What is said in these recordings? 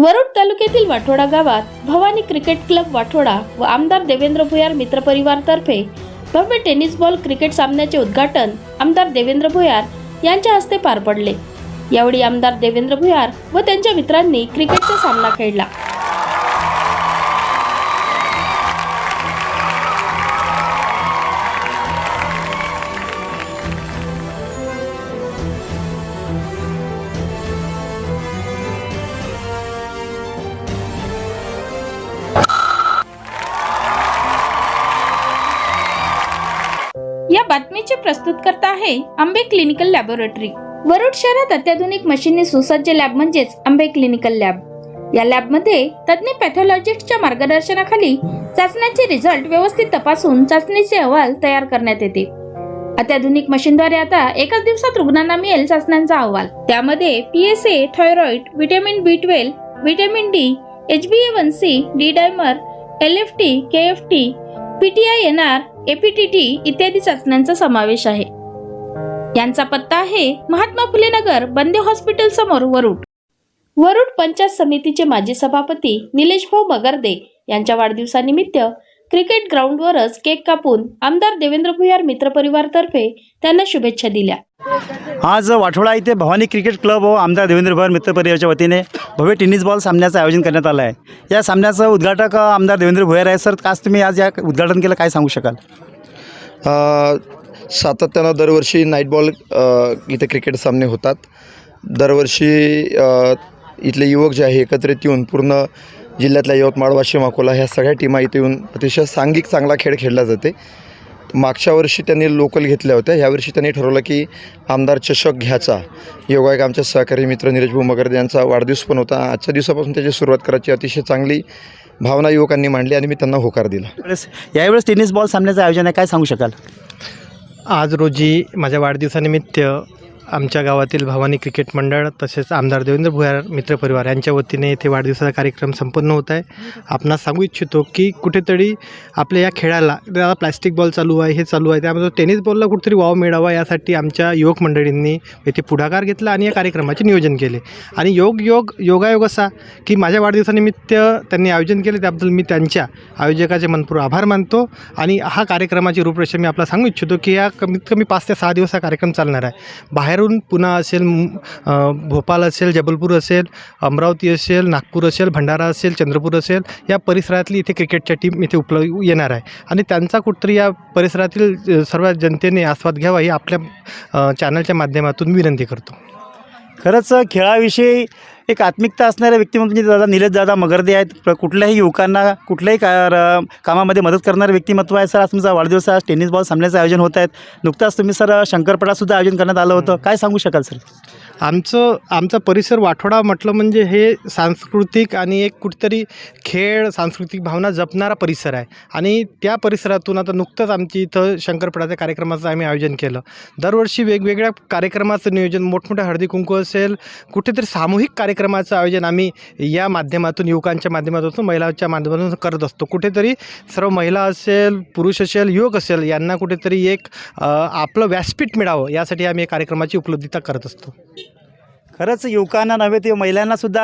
वरुड तालुक्यातील वाठोडा गावात Bhavani cricket club Wathoda व आमदार देवेंद्र भुयार मित्रपरिवारतर्फे भव्य टेनिस बॉल क्रिकेट सामन्याचे उद्घाटन आमदार देवेंद्र भुयार यांच्या हस्ते पार पडले. यावेळी आमदार देवेंद्र भुयार व त्यांच्या मित्रांनी क्रिकेटचा सामना खेळला. या बातमीचे प्रस्तुतकर्ता आहे आंबे क्लिनिकल लॅबोरेटरी. वरुड शहरात अत्याधुनिक मशीनने सुसज्ज लॅब म्हणजेच आंबे क्लिनिकल लॅब. या लॅबमध्ये तज्ज्ञ पॅथॉलॉजिस्टच्या मार्गदर्शनाखाली चाचण्यांचे रिझल्ट व्यवस्थित तपासून चाचणीचे अहवाल तयार करण्यात येते. अत्याधुनिक मशीनद्वारे आता एकाच दिवसात रुग्णांना मिळेल चाचण्यांचा अहवाल. त्यामध्ये PSA thyroid vitamin B twelve vitamin D H B A one C D dimer L F T K F T PTI N R APTT इत्यादी चाचण्यांचा समावेश आहे. यांचा पत्ता आहे महात्मा फुले नगर बंदे हॉस्पिटल समोर वरुड. वरुड पंचायत समितीचे माजी सभापती निलेश भाऊ मगरदे यांच्या वाढदिवसानिमित्त क्रिकेट ग्राउंडवरच केक कापून आमदार देवेंद्र भुयार मित्रपरिवारतर्फे त्यांना शुभेच्छा दिल्या. आज वाठोळा इथे भवानी क्रिकेट क्लब व आमदार देवेंद्र भर मित्रपरिवाराच्या वतीने भव्य टेनिस बॉल सामन्याचं आयोजन करण्यात आलं आहे. या सामन्याचं उद्घाटक आमदार देवेंद्र भोयर आहे सर आज तुम्ही आज या उद्घाटन केलं काय सांगू शकाल? सातत्यानं दरवर्षी नाईट बॉल इथे क्रिकेट सामने होतात. दरवर्षी इथले युवक जे आहे एकत्रित येऊन पूर्ण जिल्ह्यातल्या यवतमाळ वाशिम अकोला ह्या सगळ्या टीमा इथे येऊन अतिशय सांघिक चांगला खेळ खेळला जाते. मागच्या वर्षी त्यांनी लोकल घेतल्या होत्या. ह्यावर्षी त्यांनी ठरवलं की आमदार चषक घ्यायचा. योगायोग आमचे सहकारी मित्र निलेश भाऊ मगरदे यांचा वाढदिवस पण होता. आजच्या दिवसापासून त्याची सुरुवात करायची अतिशय चांगली भावना युवकांनी मांडली आणि मी त्यांना होकार दिला. यावेळेस यावेळेस टेनिस बॉल सामन्याचं आयोजन आहे. काय सांगू शकाल? आज रोजी माझ्या वाढदिवसानिमित्त आमच्या गावातील भवानी क्रिकेट मंडळ तसेच आमदार देवेंद्र भुयार मित्रपरिवार यांच्या वतीने येथे वाढदिवसाचा कार्यक्रम संपन्न होत आहे. आपणास सांगू इच्छितो की कुठेतरी आपल्या या खेळाला आता प्लॅस्टिक बॉल चालू आहे हे चालू आहे त्यामध्ये टेनिस बॉलला कुठेतरी वाव मिळावा यासाठी आमच्या युवक मंडळींनी येथे पुढाकार घेतला आणि या कार्यक्रमाचे नियोजन केले. आणि योग योग योगायोग असा की माझ्या वाढदिवसानिमित्त त्यांनी आयोजन केले त्याबद्दल मी त्यांच्या आयोजकाचे मनपूर्वक आभार मानतो. आणि हा कार्यक्रमाची रूपरेषा मी आपला सांगू इच्छितो की या कमीत कमी पाच ते सहा दिवस हा कार्यक्रम चालणार आहे. बाहेर बाहेरून पुणा असेल भोपाल भोपाळ असेल जबलपूर असेल अमरावती असेल नागपूर असेल भंडारा असेल चंद्रपूर असेल या परिसरातली इथे क्रिकेटच्या टीम इथे उपलब्ध येणार आहे. आणि त्यांचा कुठतरी या परिसरातील सर्व जनतेने आस्वाद घ्यावा ही आपल्या चॅनलच्या माध्यमातून विनंती करतो. खरंच खेळाविषयी एक आत्मिकता असणारे व्यक्तिमत्व म्हणजे दादा निलेश दादा मगरदे आहेत. प्र- कुठल्याही युवकांना कुठल्याही का कामामध्ये मदत करणारे व्यक्तिमत्व आहे. सर आज तुमचा वाढदिवस आज टेनिस बॉल सामन्याचं आयोजन होत आहेत. नुकताच तुम्ही सर शंकरपटासुद्धा आयोजन करण्यात आलं होतं. काय सांगू शकाल सर? आमचं आमचा परिसर वाठोडा म्हटलं म्हणजे हे सांस्कृतिक आणि एक कुठेतरी खेळ सांस्कृतिक भावना जपणारा परिसर आहे. आणि त्या परिसरातून आता नुकतंच आमची इथं शंकरपडाच्या कार्यक्रमाचं आम्ही आयोजन केलं. दरवर्षी वेगवेगळ्या कार्यक्रमाचं नियोजन मोठमोठ्या हळदी कुंकू असेल कुठेतरी सामूहिक कार्यक्रमाचं आयोजन आम्ही या माध्यमातून युवकांच्या माध्यमातून महिलांच्या माध्यमातून करत असतो. कुठेतरी सर्व महिला असेल पुरुष असेल युवक असेल यांना कुठेतरी एक आपलं व्यासपीठ मिळावं यासाठी आम्ही या कार्यक्रमाची उपलब्धता करत असतो. खरंच युवकांना नव्हे ते महिलांनासुद्धा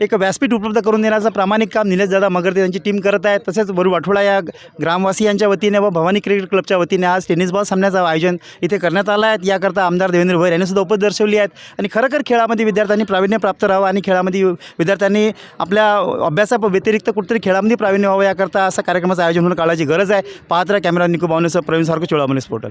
एक व्यासपीठ उपलब्ध करून देण्याचं प्रामाणिक काम निलेश दादा मगरते यांची टीम करत आहे तसेच बरू वाठोडा या ग्रामवासियांच्या वतीने व भवानी क्रिकेट क्लबच्या वतीने आज टेनिस बॉल सामन्याचं आयोजन इथे करण्यात आलं आहे. याकरता आमदार देवेंद्र भोयर यांनीसुद्धा उपस्थित दर्शवली आहेत. आणि खरोखर खेळामध्ये विद्यार्थ्यांनी प्रावीण्य प्राप्त राहावं आणि खेळामध्ये विद्यार्थ्यांनी आपल्या अभ्यासा व्यतिरिक्त कुठेतरी खेळामध्ये प्रावीण्य व्हावं याकरता असा कार्यक्रमाचं आयोजन होणं काळाची गरज आहे. पाहत कॅमेरा निकू बावनेसह प्रवीण सारखं चोळामणी स्पोर्टल.